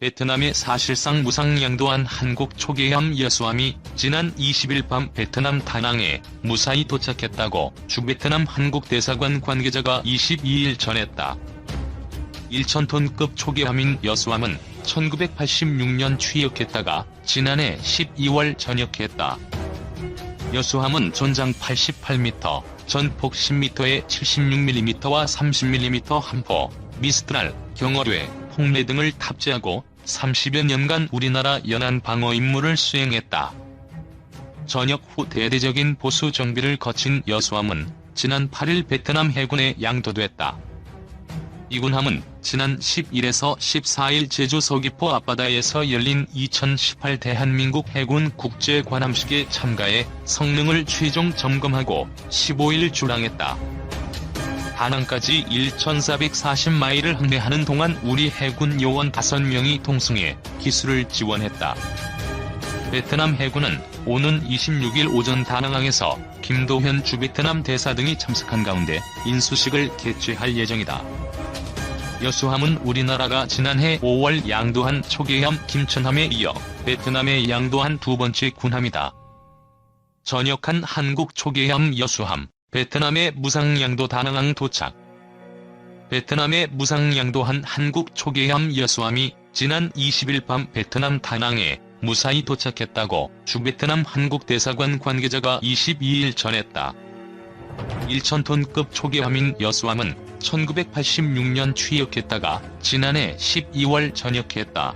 베트남에 사실상 무상양도한 한국 초계함 여수함이 지난 20일 밤 베트남 다낭에 무사히 도착했다고 주베트남 한국대사관 관계자가 22일 전했다. 1,000톤급 초계함인 여수함은 1986년 취역했다가 지난해 12월 전역했다. 여수함은 전장 88m, 전폭 10m에 76mm와 30mm 함포, 미스트랄, 경어뢰, 폭뢰 등을 탑재하고 30여 년간 우리나라 연안 방어 임무를 수행했다. 전역 후 대대적인 보수 정비를 거친 여수함은 지난 8일 베트남 해군에 양도됐다. 이군함은 지난 11에서 14일 제주 서귀포 앞바다에서 열린 2018 대한민국 해군 국제관함식에 참가해 성능을 최종 점검하고 15일 출항했다. 다낭까지 1,440마일을 항해하는 동안 우리 해군 요원 5명이 동승해 기술을 지원했다. 베트남 해군은 오는 26일 오전 다낭항에서 김도현 주베트남 대사 등이 참석한 가운데 인수식을 개최할 예정이다. 여수함은 우리나라가 지난해 5월 양도한 초계함 김천함에 이어 베트남에 양도한 두 번째 군함이다. 전역한 한국 초계함 여수함, 베트남의 무상양도 다낭항 도착. 베트남에 무상양도한 한국 초계함 여수함이 지난 20일 밤 베트남 다낭에 무사히 도착했다고 주베트남 한국대사관 관계자가 22일 전했다. 1,000톤급 초계함인 여수함은 1986년 취역했다가 지난해 12월 전역했다.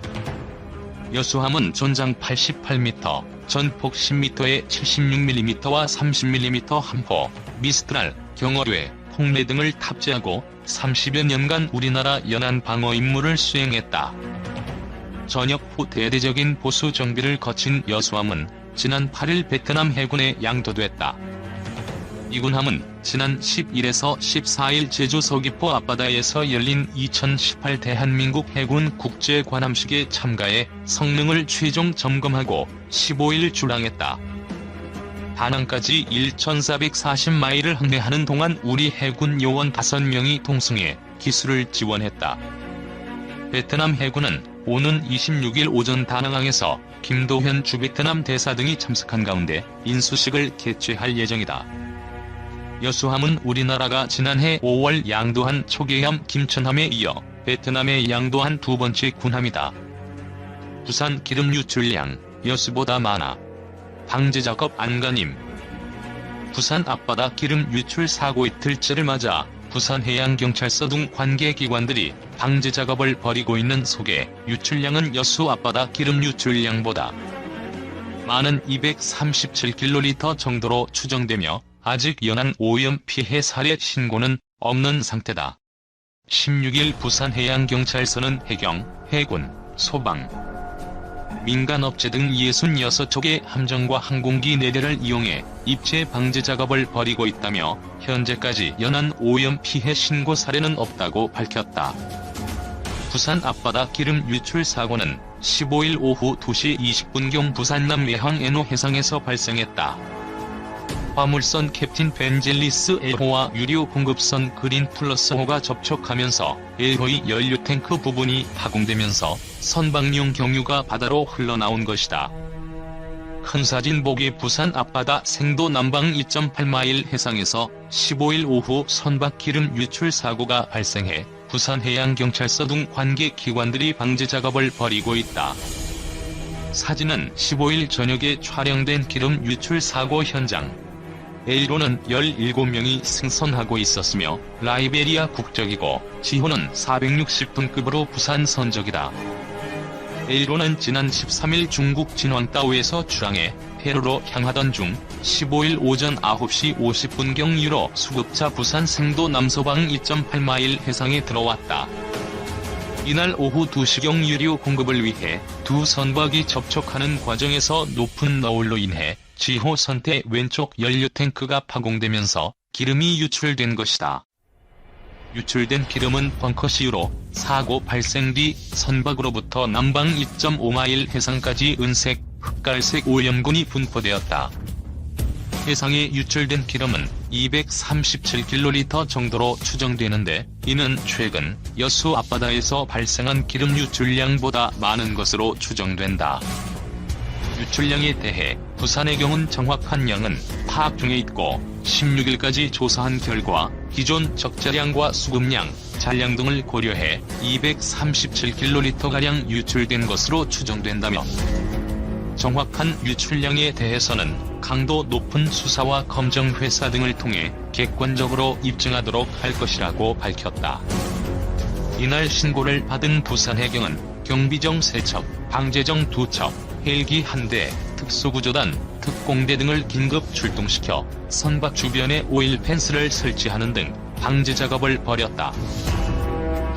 여수함은 전장 88m, 전폭 10m에 76mm와 30mm 함포, 미스트랄, 경어뢰, 폭뢰 등을 탑재하고 30여 년간 우리나라 연안 방어 임무를 수행했다. 전역 후 대대적인 보수 정비를 거친 여수함은 지난 8일 베트남 해군에 양도됐다. 이군함은 지난 11에서 14일 제주 서귀포 앞바다에서 열린 2018 대한민국 해군 국제관함식에 참가해 성능을 최종 점검하고 15일 출항했다. 다낭까지 1,440마일을 항해하는 동안 우리 해군 요원 5명이 동승해 기술을 지원했다. 베트남 해군은 오는 26일 오전 다낭항에서 김도현 주베트남 대사 등이 참석한 가운데 인수식을 개최할 예정이다. 여수함은 우리나라가 지난해 5월 양도한 초계함 김천함에 이어 베트남에 양도한 두 번째 군함이다. 부산 기름 유출량 여수보다 많아. 방제 작업 안간힘. 부산 앞바다 기름 유출 사고 이틀째를 맞아 부산해양경찰서 등 관계기관들이 방제 작업을 벌이고 있는 속에 유출량은 여수 앞바다 기름 유출량보다 많은 237kl 정도로 추정되며 아직 연안 오염 피해 사례 신고는 없는 상태다. 16일 부산해양경찰서는 해경, 해군, 소방, 민간업체 등 66척의 함정과 항공기 4대를 이용해 입체 방제 작업을 벌이고 있다며 현재까지 연안 오염 피해 신고 사례는 없다고 밝혔다. 부산 앞바다 기름 유출 사고는 15일 오후 2시 20분경 부산 남해항 애노 해상에서 발생했다. 화물선 캡틴 벤젤리스 1호와 유료 공급선 그린 플러스 호가 접촉하면서 1호의 연료 탱크 부분이 파공되면서 선박용 경유가 바다로 흘러나온 것이다. 큰 사진 보기 부산 앞바다 생도 남방 2.8마일 해상에서 15일 오후 선박 기름 유출 사고가 발생해 부산해양경찰서 등 관계 기관들이 방제 작업을 벌이고 있다. 사진은 15일 저녁에 촬영된 기름 유출 사고 현장. A로는 17명이 승선하고 있었으며 라이베리아 국적이고 지호는 460분급으로 부산 선적이다. A로는 지난 13일 중국 진왕따오에서 출항해 페루로 향하던 중 15일 오전 9시 50분경 유로 수급차 부산 생도 남서방 2.8마일 해상에 들어왔다. 이날 오후 2시경 유료 공급을 위해 두 선박이 접촉하는 과정에서 높은 너울로 인해 지호 선태 왼쪽 연료 탱크가 파공되면서 기름이 유출된 것이다. 유출된 기름은 벙커 시유로 사고 발생 뒤 선박으로부터 남방 2.5마일 해상까지 은색, 흑갈색 오염군이 분포되었다. 해상에 유출된 기름은 237kl 정도로 추정되는데 이는 최근 여수 앞바다에서 발생한 기름 유출량보다 많은 것으로 추정된다. 유출량에 대해 부산의 경우는 정확한 양은 파악 중에 있고 16일까지 조사한 결과 기존 적재량과 수급량, 잔량 등을 고려해 237kl가량 유출된 것으로 추정된다며 정확한 유출량에 대해서는 강도 높은 수사와 검정 회사 등을 통해 객관적으로 입증하도록 할 것이라고 밝혔다. 이날 신고를 받은 부산해경은 경비정 3척, 방재정 2척, 헬기 1대, 특수구조단, 특공대 등을 긴급 출동시켜 선박 주변에 오일 펜스를 설치하는 등 방제 작업을 벌였다.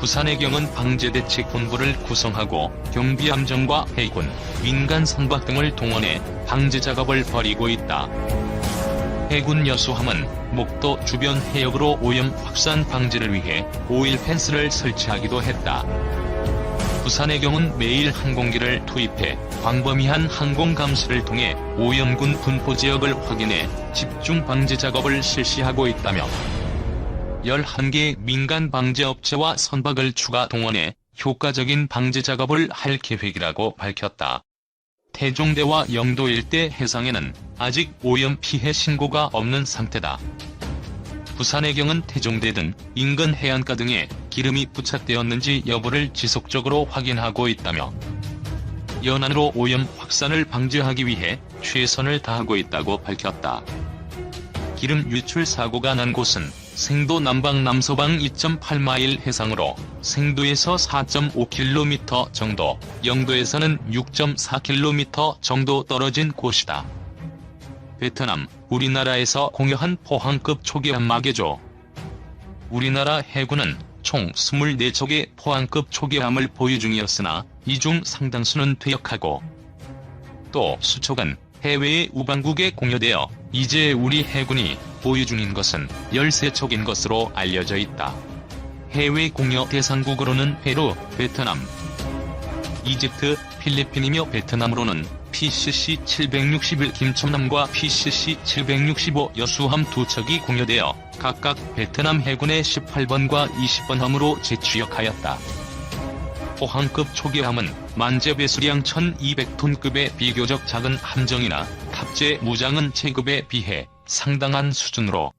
부산해경은 방제대책본부를 구성하고 경비함정과 해군, 민간 선박 등을 동원해 방제 작업을 벌이고 있다. 해군 여수함은 목도 주변 해역으로 오염 확산 방지를 위해 오일 펜스를 설치하기도 했다. 부산해경은 매일 항공기를 투입해 광범위한 항공 감시를 통해 오염군 분포 지역을 확인해 집중 방제 작업을 실시하고 있다며 11개 민간 방제 업체와 선박을 추가 동원해 효과적인 방제 작업을 할 계획이라고 밝혔다. 태종대와 영도 일대 해상에는 아직 오염 피해 신고가 없는 상태다. 부산해경은 태종대 등 인근 해안가 등에 기름이 부착되었는지 여부를 지속적으로 확인하고 있다며 연안으로 오염 확산을 방지하기 위해 최선을 다하고 있다고 밝혔다. 기름 유출 사고가 난 곳은 생도 남방 남서방 2.8마일 해상으로 생도에서 4.5km 정도, 영도에서는 6.4km 정도 떨어진 곳이다. 베트남, 우리나라에서 공여한 포항급 초계함 마개조. 우리나라 해군은 총 24척의 포항급 초계함을 보유 중이었으나 이 중 상당수는 퇴역하고 또 수척은 해외의 우방국에 공여되어 이제 우리 해군이 보유 중인 것은 13척인 것으로 알려져 있다. 해외 공여 대상국으로는 페루, 베트남, 이집트, 필리핀이며 베트남으로는 PCC-761 김첨남과 PCC-765 여수함 두 척이 공여되어 각각 베트남 해군의 18번과 20번 함으로 재취역하였다. 포항급 초계함은 만재 배 수량 1200톤급의 비교적 작은 함정이나 탑재 무장은 체급에 비해 상당한 수준으로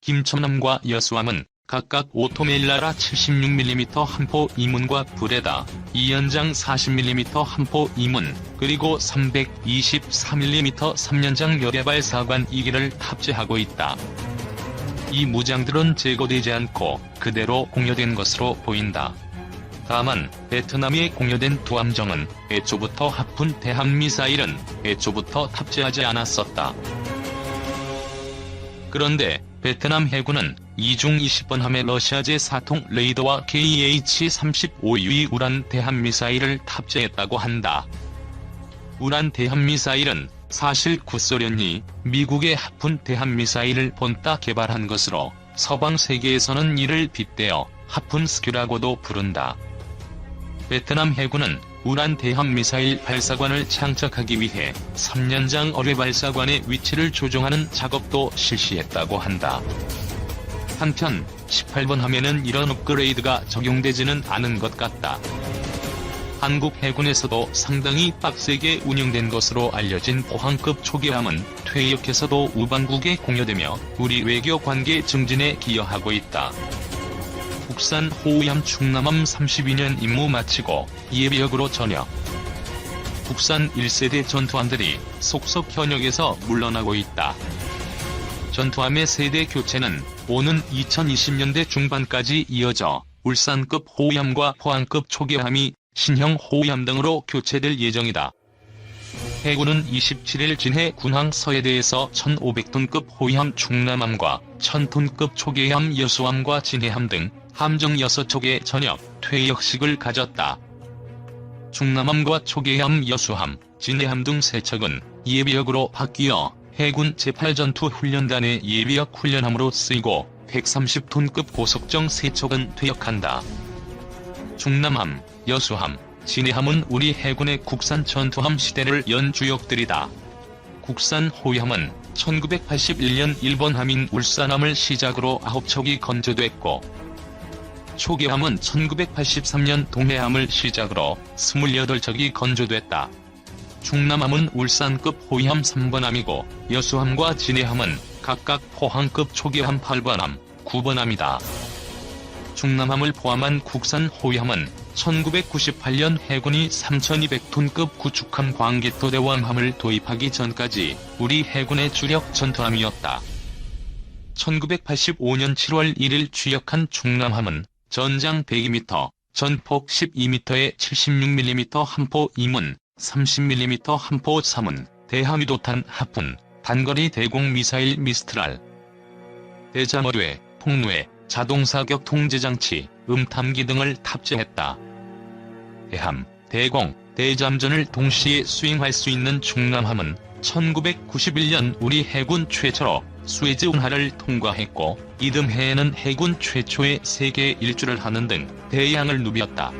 김첨남과 여수함은 각각 오토멜라라 76mm 한포 이문과 브레다, 이연장 40mm 한포 이문, 그리고 323mm 3연장 열애발 사관 2기를 탑재하고 있다. 이 무장들은 제거되지 않고 그대로 공여된 것으로 보인다. 다만 베트남에 공여된 두 함정은 애초부터 하푼 대함미사일은 애초부터 탑재하지 않았었다. 그런데 베트남 해군은 이중 20번 함의 러시아 제 4통 레이더와 KH-35U 우란 대함미사일을 탑재했다고 한다. 우란 대함미사일은 사실 구소련이 미국의 하푼 대함미사일을 본따 개발한 것으로 서방 세계에서는 이를 빗대어 하푼 스큐라고도 부른다. 베트남 해군은 우란 대함미사일 발사관을 창작하기 위해 3년장 어뢰 발사관의 위치를 조정하는 작업도 실시했다고 한다. 한편 18번 함에는 이런 업그레이드가 적용되지는 않은 것 같다. 한국 해군에서도 상당히 빡세게 운영된 것으로 알려진 포항급 초계함은 퇴역해서도 우방국에 공여되며 우리 외교 관계 증진에 기여하고 있다. 국산 호위함 충남함 32년 임무 마치고 예비역으로 전역. 국산 1세대 전투함들이 속속 현역에서 물러나고 있다. 전투함의 세대 교체는 오는 2020년대 중반까지 이어져 울산급 호위함과 포항급 초계함이 신형 호위함 등으로 교체될 예정이다. 해군은 27일 진해 군항 서해대에서 1500톤급 호위함 충남함과 1000톤급 초계함 여수함과 진해함 등 함정 6척의 저녁 퇴역식을 가졌다. 충남함과 초계함 여수함, 진해함 등 3척은 예비역으로 바뀌어 해군 제8전투 훈련단의 예비역 훈련함으로 쓰이고 130톤급 고속정 3척은 퇴역한다. 충남함, 여수함, 진해함은 우리 해군의 국산 전투함 시대를 연 주역들이다. 국산 호위함은 1981년 일본 함인 울산함을 시작으로 9척이 건조됐고 초계함은 1983년 동해함을 시작으로 28척이 건조됐다. 중남함은 울산급 호위함 3번함이고 여수함과 진해함은 각각 포항급 초계함 8번함, 9번함이다. 중남함을 포함한 국산 호위함은 1998년 해군이 3200톤급 구축함 광개토 대왕함을 도입하기 전까지 우리 해군의 주력 전투함이었다. 1985년 7월 1일 취역한 중남함은 전장 102m, 전폭 12m의 76mm 함포 2문, 30mm 함포 3문, 대함유도탄 하푼, 단거리 대공 미사일 미스트랄, 대잠어뢰, 폭로에, 자동사격 통제장치, 음탐기 등을 탑재했다. 대함, 대공, 대잠전을 동시에 수행할 수 있는 중남함은 1991년 우리 해군 최초로 수에즈 운하를 통과했고 이듬해에는 해군 최초의 세계 일주를 하는 등 대양을 누볐다.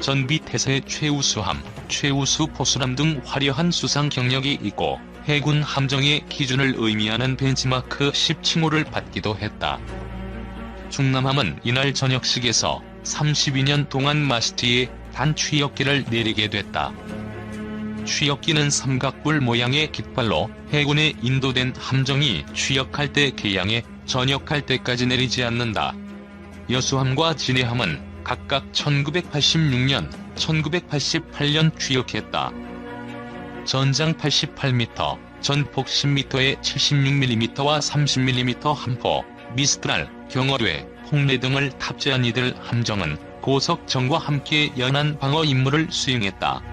전비 태세 최우수함, 최우수 포수람 등 화려한 수상 경력이 있고 해군 함정의 기준을 의미하는 벤치마크 10칭호를 받기도 했다. 중남함은 이날 저녁식에서 32년 동안 마스티에 단 취역기를 내리게 됐다. 취역기는 삼각뿔 모양의 깃발로 해군에 인도된 함정이 취역할 때 개양에 전역할 때까지 내리지 않는다. 여수함과 진해함은 각각 1986년, 1988년 취역했다. 전장 88m, 전폭 10m의 76mm와 30mm 함포, 미스트랄, 경어뢰, 홍례 등을 탑재한 이들 함정은 고석정과 함께 연안 방어 임무를 수행했다.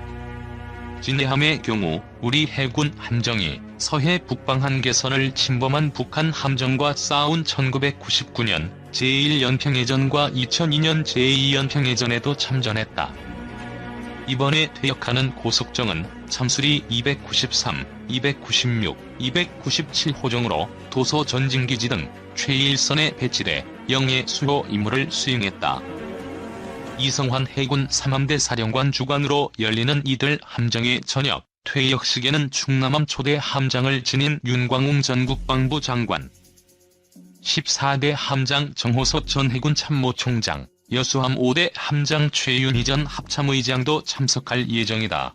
진해함의 경우 우리 해군 함정이 서해 북방 한계선을 침범한 북한 함정과 싸운 1999년 제1연평해전과 2002년 제2연평해전에도 참전했다. 이번에 퇴역하는 고속정은 참수리 293, 296, 297호정으로 도서 전진기지 등 최일선에 배치돼 영해 수호 임무를 수행했다. 이성환 해군 삼함대 사령관 주관으로 열리는 이들 함정의 저녁 퇴역식에는 충남함 초대 함장을 지닌 윤광웅 전 국방부 장관, 14대 함장 정호섭 전 해군 참모총장, 여수함 5대 함장 최윤희 전 합참의장도 참석할 예정이다.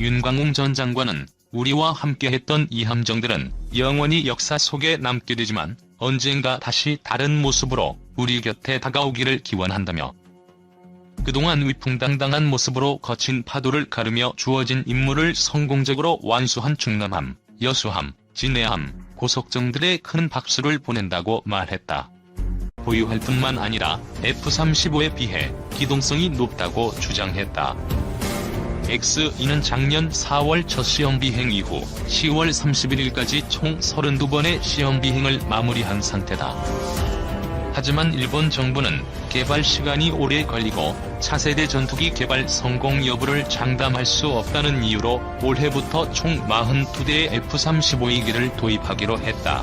윤광웅 전 장관은 우리와 함께했던 이 함정들은 영원히 역사 속에 남게 되지만 언젠가 다시 다른 모습으로 우리 곁에 다가오기를 기원한다며 그동안 위풍당당한 모습으로 거친 파도를 가르며 주어진 임무를 성공적으로 완수한 중남함, 여수함, 진해함, 고속정들의 큰 박수를 보낸다고 말했다. 보유할 뿐만 아니라 F-35에 비해 기동성이 높다고 주장했다. X-2는 작년 4월 첫 시험 비행 이후 10월 31일까지 총 32번의 시험 비행을 마무리한 상태다. 하지만 일본 정부는 개발 시간이 오래 걸리고 차세대 전투기 개발 성공 여부를 장담할 수 없다는 이유로 올해부터 총 42대의 F-35기를 도입하기로 했다.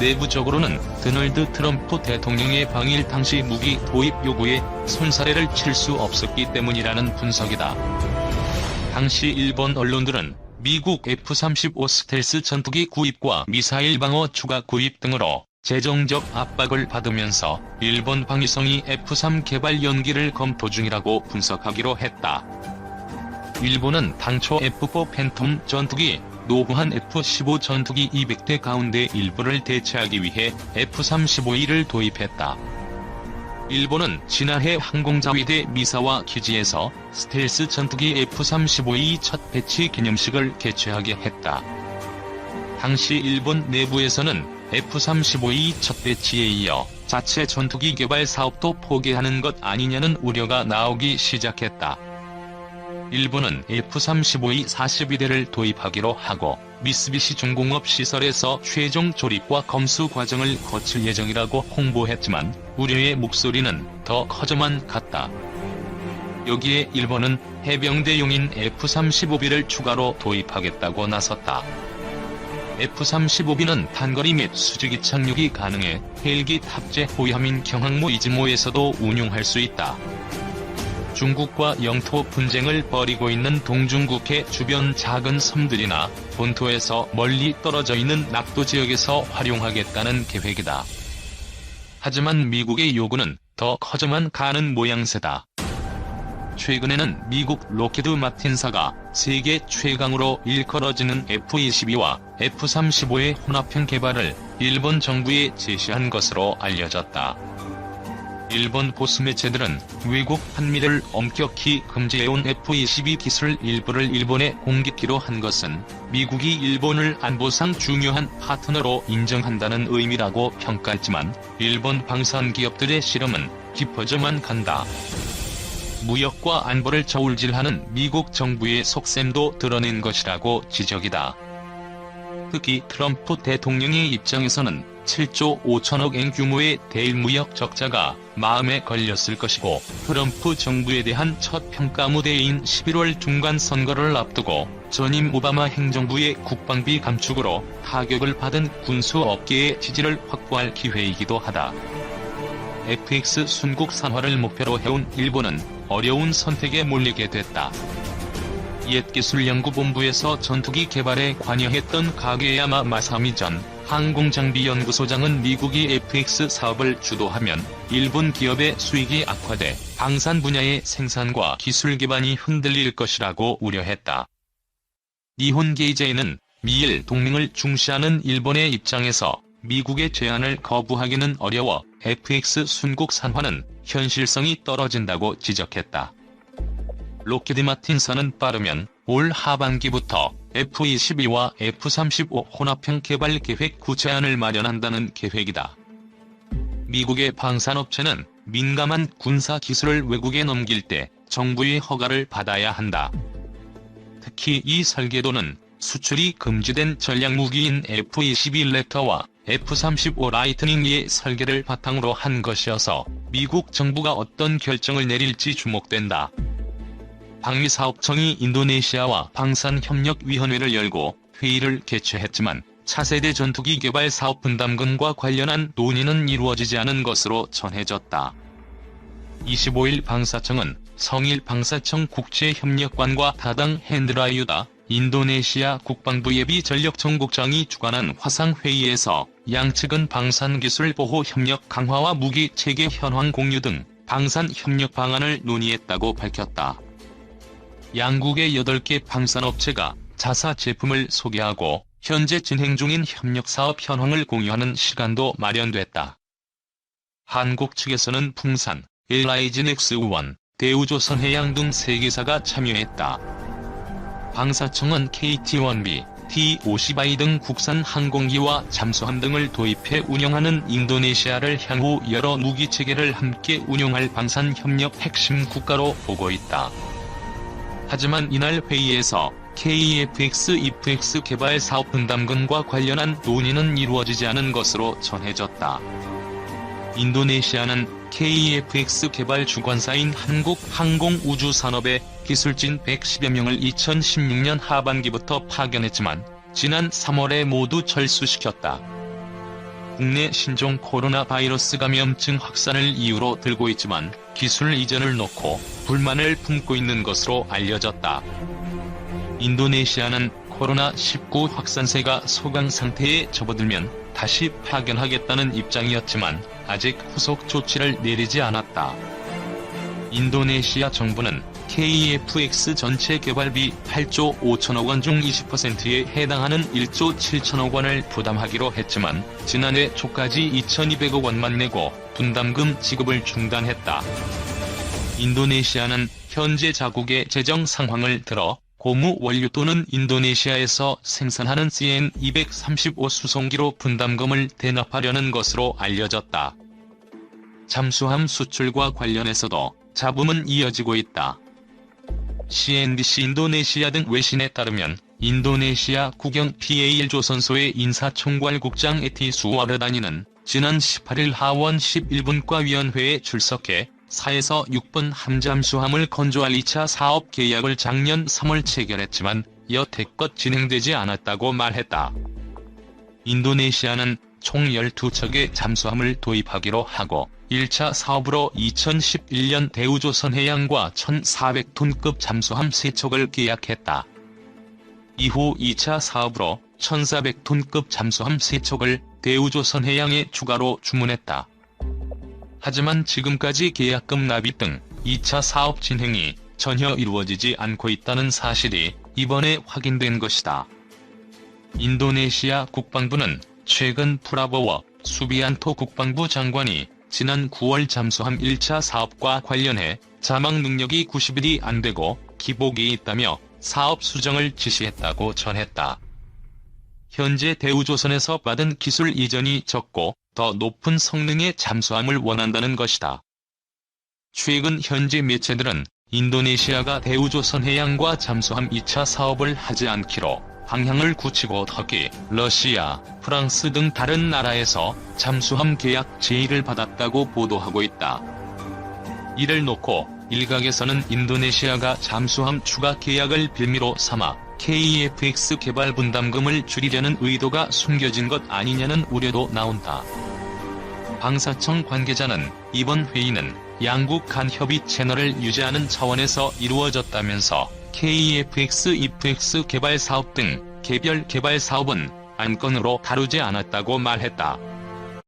내부적으로는 드널드 트럼프 대통령의 방일 당시 무기 도입 요구에 손사래를 칠 수 없었기 때문이라는 분석이다. 당시 일본 언론들은 미국 F-35 스텔스 전투기 구입과 미사일 방어 추가 구입 등으로 재정적 압박을 받으면서 일본 방위성이 F-3 개발 연기를 검토 중이라고 분석하기로 했다. 일본은 당초 F-4 팬텀 전투기, 노후한 F-15 전투기 200대 가운데 일부를 대체하기 위해 F-35E를 도입했다. 일본은 지난해 항공자위대 미사와 기지에서 스텔스 전투기 F-35E 첫 배치 기념식을 개최하게 했다. 당시 일본 내부에서는 F-35E 첫 배치에 이어 자체 전투기 개발 사업도 포기하는 것 아니냐는 우려가 나오기 시작했다. 일본은 F-35E 42대를 도입하기로 하고 미쓰비시 중공업 시설에서 최종 조립과 검수 과정을 거칠 예정이라고 홍보했지만 우려의 목소리는 더 커져만 갔다. 여기에 일본은 해병대용인 F-35B를 추가로 도입하겠다고 나섰다. F-35B는 단거리 및 수직이 착륙이 가능해 헬기 탑재 호위함인 경항모 이즈모에서도 운용할 수 있다. 중국과 영토 분쟁을 벌이고 있는 동중국해 주변 작은 섬들이나 본토에서 멀리 떨어져 있는 낙도 지역에서 활용하겠다는 계획이다. 하지만 미국의 요구는 더 커져만 가는 모양새다. 최근에는 미국 로키드 마틴사가 세계 최강으로 일컬어지는 F-22와 F-35의 혼합형 개발을 일본 정부에 제시한 것으로 알려졌다. 일본 보수 매체들은 외국 한미를 엄격히 금지해온 F-22 기술 일부를 일본에 공격기로 한 것은 미국이 일본을 안보상 중요한 파트너로 인정한다는 의미라고 평가했지만 일본 방산 기업들의 실험은 깊어져만 간다. 무역과 안보를 저울질하는 미국 정부의 속셈도 드러낸 것이라고 지적이다. 특히 트럼프 대통령의 입장에서는 7조 5천억 엔 규모의 대일 무역 적자가 마음에 걸렸을 것이고 트럼프 정부에 대한 첫 평가 무대인 11월 중간 선거를 앞두고 전임 오바마 행정부의 국방비 감축으로 타격을 받은 군수 업계의 지지를 확보할 기회이기도 하다. FX 순국 산화를 목표로 해온 일본은 어려운 선택에 몰리게 됐다. 옛 기술 연구본부에서 전투기 개발에 관여했던 가게야마 마사미 전 항공장비연구소장은 미국이 FX 사업을 주도하면 일본 기업의 수익이 악화돼 방산 분야의 생산과 기술 기반이 흔들릴 것이라고 우려했다. 니혼 게이제이는 미일 동맹을 중시하는 일본의 입장에서 미국의 제안을 거부하기는 어려워 FX 순국 산화는 현실성이 떨어진다고 지적했다. 로키드 마틴사는 빠르면 올 하반기부터 F-22와 F-35 혼합형 개발 계획 구체안을 마련한다는 계획이다. 미국의 방산업체는 민감한 군사 기술을 외국에 넘길 때 정부의 허가를 받아야 한다. 특히 이 설계도는 수출이 금지된 전략무기인 F-22 랩터와 F-35 라이트닝의 설계를 바탕으로 한 것이어서 미국 정부가 어떤 결정을 내릴지 주목된다. 방위사업청이 인도네시아와 방산협력위원회를 열고 회의를 개최했지만 차세대 전투기 개발 사업 분담금과 관련한 논의는 이루어지지 않은 것으로 전해졌다. 25일 방사청은 성일 방사청 국제협력관과 다당 핸드라유다 인도네시아 국방부 예비 전력청국장이 주관한 화상회의에서 양측은 방산기술 보호 협력 강화와 무기 체계 현황 공유 등 방산 협력 방안을 논의했다고 밝혔다. 양국의 8개 방산업체가 자사 제품을 소개하고 현재 진행 중인 협력 사업 현황을 공유하는 시간도 마련됐다. 한국 측에서는 풍산, LIG넥스1, 대우조선해양 등 3개사가 참여했다. 방사청은 KT-1B, T-50I 등 국산 항공기와 잠수함 등을 도입해 운영하는 인도네시아를 향후 여러 무기체계를 함께 운용할 방산협력 핵심 국가로 보고 있다. 하지만 이날 회의에서 KFX, EFX 개발 사업 분담금과 관련한 논의는 이루어지지 않은 것으로 전해졌다. 인도네시아는 KFX 개발 주관사인 한국항공우주산업의 기술진 110여 명을 2016년 하반기부터 파견했지만 지난 3월에 모두 철수시켰다. 국내 신종 코로나 바이러스 감염증 확산을 이유로 들고 있지만 기술 이전을 놓고 불만을 품고 있는 것으로 알려졌다. 인도네시아는 코로나19 확산세가 소강 상태에 접어들면 다시 파견하겠다는 입장이었지만 아직 후속 조치를 내리지 않았다. 인도네시아 정부는 KFX 전체 개발비 8조 5천억 원 중 20%에 해당하는 1조 7천억 원을 부담하기로 했지만 지난해 초까지 2,200억 원만 내고 분담금 지급을 중단했다. 인도네시아는 현재 자국의 재정 상황을 들어 고무 원료 또는 인도네시아에서 생산하는 CN235 수송기로 분담금을 대납하려는 것으로 알려졌다. 잠수함 수출과 관련해서도 잡음은 이어지고 있다. CNBC 인도네시아 등 외신에 따르면 인도네시아 국영 PAL 조선소의 인사총괄국장 에티 수와르다니는 지난 18일 하원 11분과 위원회에 출석해 4에서 6번 함잠수함을 건조할 2차 사업 계약을 작년 3월 체결했지만 여태껏 진행되지 않았다고 말했다. 인도네시아는 총 12척의 잠수함을 도입하기로 하고 1차 사업으로 2011년 대우조선 해양과 1400톤급 잠수함 3척을 계약했다. 이후 2차 사업으로 1400톤급 잠수함 3척을 대우조선 해양에 추가로 주문했다. 하지만 지금까지 계약금 납입 등 2차 사업 진행이 전혀 이루어지지 않고 있다는 사실이 이번에 확인된 것이다. 인도네시아 국방부는 최근 프라보워 수비안토 국방부 장관이 지난 9월 잠수함 1차 사업과 관련해 자막 능력이 90일이 안 되고 기복이 있다며 사업 수정을 지시했다고 전했다. 현재 대우조선에서 받은 기술 이전이 적고 더 높은 성능의 잠수함을 원한다는 것이다. 최근 현지 매체들은 인도네시아가 대우조선 해양과 잠수함 2차 사업을 하지 않기로 방향을 굳히고 터키, 러시아, 프랑스 등 다른 나라에서 잠수함 계약 제의를 받았다고 보도하고 있다. 이를 놓고 일각에서는 인도네시아가 잠수함 추가 계약을 빌미로 삼아 KFX 개발 분담금을 줄이려는 의도가 숨겨진 것 아니냐는 우려도 나온다. 방사청 관계자는 이번 회의는 양국 간 협의 채널을 유지하는 차원에서 이루어졌다면서 KFX, IFX 개발 사업 등 개별 개발 사업은 안건으로 다루지 않았다고 말했다.